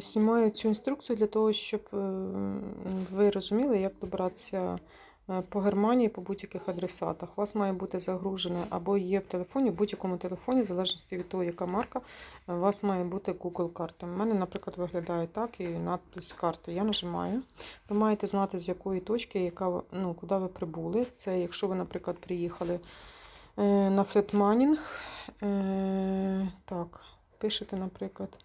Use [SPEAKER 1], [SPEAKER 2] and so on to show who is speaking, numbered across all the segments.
[SPEAKER 1] Знімаю цю інструкцію для того, щоб е, ви розуміли, як добратися е, по Германії по будь-яких адресатах. У вас має бути загружене або є в телефоні, в будь-якому телефоні, в залежності від того, яка марка, у вас має бути Google карта. У мене, наприклад, виглядає так і надпись карти. Я нажимаю. Ви маєте знати, з якої точки, яка, ну, куди ви прибули. Це якщо ви, наприклад, приїхали е, на флетманінг. Так, пишете, наприклад.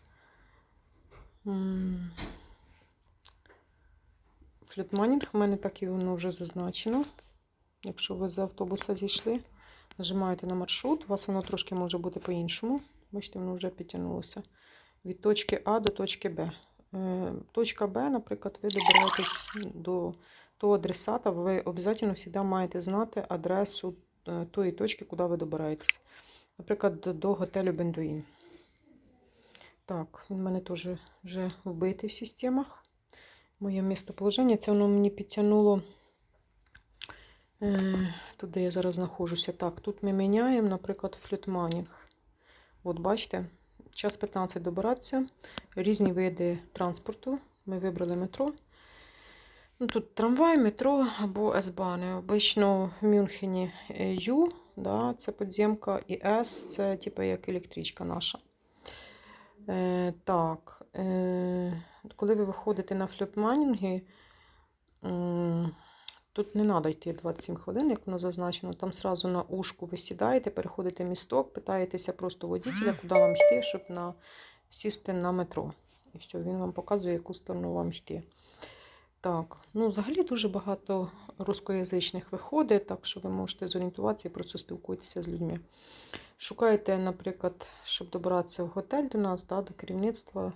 [SPEAKER 1] М, Флютманінг, в мене так і воно вже зазначено. Якщо ви з автобуса зійшли, нажимаєте на маршрут, у вас воно трошки може бути по-іншому. Бачите, воно вже підтягнулося. Від точки А до точки Б. Е, Точка Б, наприклад, ви добираєтесь до того адресата, ви обов'язково завжди маєте знати адресу е, тої точки, куди ви добираєтесь. Наприклад, до готелю Бендуїн. Так, він в мене теж вже вбитий в системах. Моє місцеположення. Це воно мені підтягнуло е, тут, де я зараз знаходжуся. Так, тут ми міняємо, наприклад, флютманінг. От бачите, час 15 добиратися. Різні види транспорту. Ми вибрали метро. Ну, тут трамвай, метро або С-бани. Обично в Мюнхені е, Ю, да, це підземка, і С це типу як електричка наша. Е, так, е, коли ви виходите на фліпманінги, е, тут не треба йти 27 хвилин, як воно зазначено. Там сразу на ушку ви сідаєте, переходите місток, питаєтеся просто водителя, куди вам йти, щоб на, сісти на метро. І що він вам показує, яку сторону вам йти. Так, ну взагалі дуже багато рускоязичних виходить, так що ви можете зорієнтуватися і просто спілкуєтеся з людьми. Шукаєте, наприклад, щоб добратися в готель до нас, да, до керівництва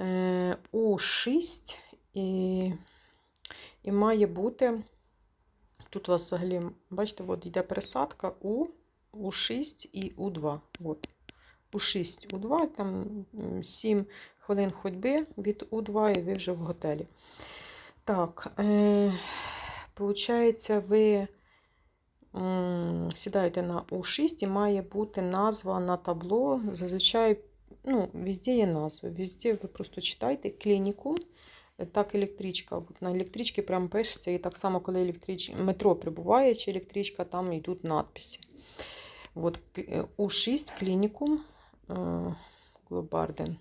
[SPEAKER 1] е, У6 і, і має бути. Тут у вас взагалі, бачите, от йде пересадка У, У6 і У2. От. У6, У2, там 7 хвилин ходьби від У2 і ви вже в готелі. Так, е, получається, ви сідаєте на У6 і має бути назва на табло. Зазвичай, ну, везде є назви. Везде ви просто читайте клініку. Так, електричка. От на електричці прям пишеться. І так само, коли електрич... метро прибуває чи електричка, там йдуть надписи. От У6 клінікум е, Глобарден.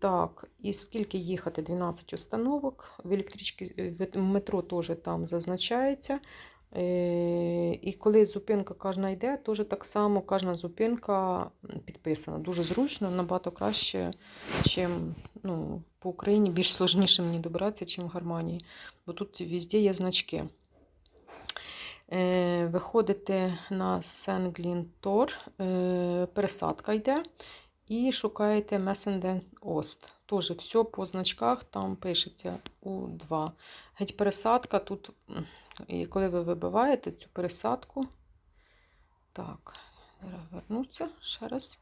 [SPEAKER 1] Так, і скільки їхати? 12 установок. В електричці в метро теж там зазначається. Е, І коли зупинка кожна йде, теж так само кожна зупинка підписана. Дуже зручно, набагато краще, чим ну, по Україні більш сложніше мені добиратися, ніж в Германії. Бо тут везде є значки. Е, Виходите на Сенглін-Тор, е, пересадка йде. І шукаєте Месенден Ост. Теж все по значках там пишеться У2. Геть пересадка тут, і коли ви вибиваєте цю пересадку, так, зараз вернуться ще раз.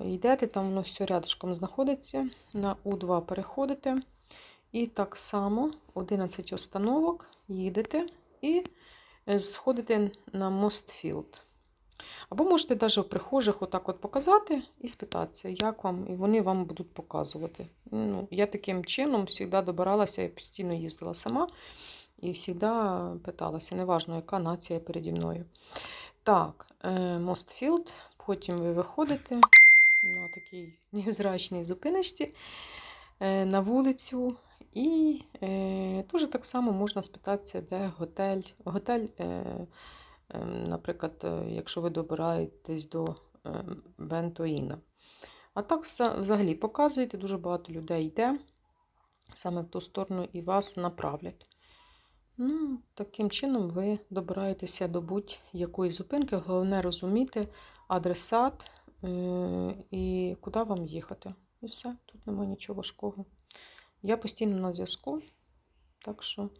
[SPEAKER 1] Йдете, там воно все рядышком знаходиться. На У2 переходите. І так само 11 установок їдете і е, сходите на Мостфілд. Або можете навіть в прихожих отак от показати і спитатися, як вам, і вони вам будуть показувати. Ну, я таким чином завжди добиралася, я постійно їздила сама і завжди питалася, неважно, яка нація переді мною. Так, е, Мостфілд, потім ви виходите на такій невзрачній зупиночці е, на вулицю. І е, дуже так само можна спитатися, де готель. Готель, е, наприклад, е, якщо ви добираєтесь до е, Бентоїна. А так взагалі показуєте, дуже багато людей йде саме в ту сторону і вас направлять. Ну, таким чином ви добираєтеся до будь-якої зупинки. Головне розуміти адресат е, і куди вам їхати. І все, тут немає нічого важкого. Я постійно на зв'язку, так що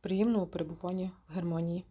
[SPEAKER 1] приємного перебування в Германії.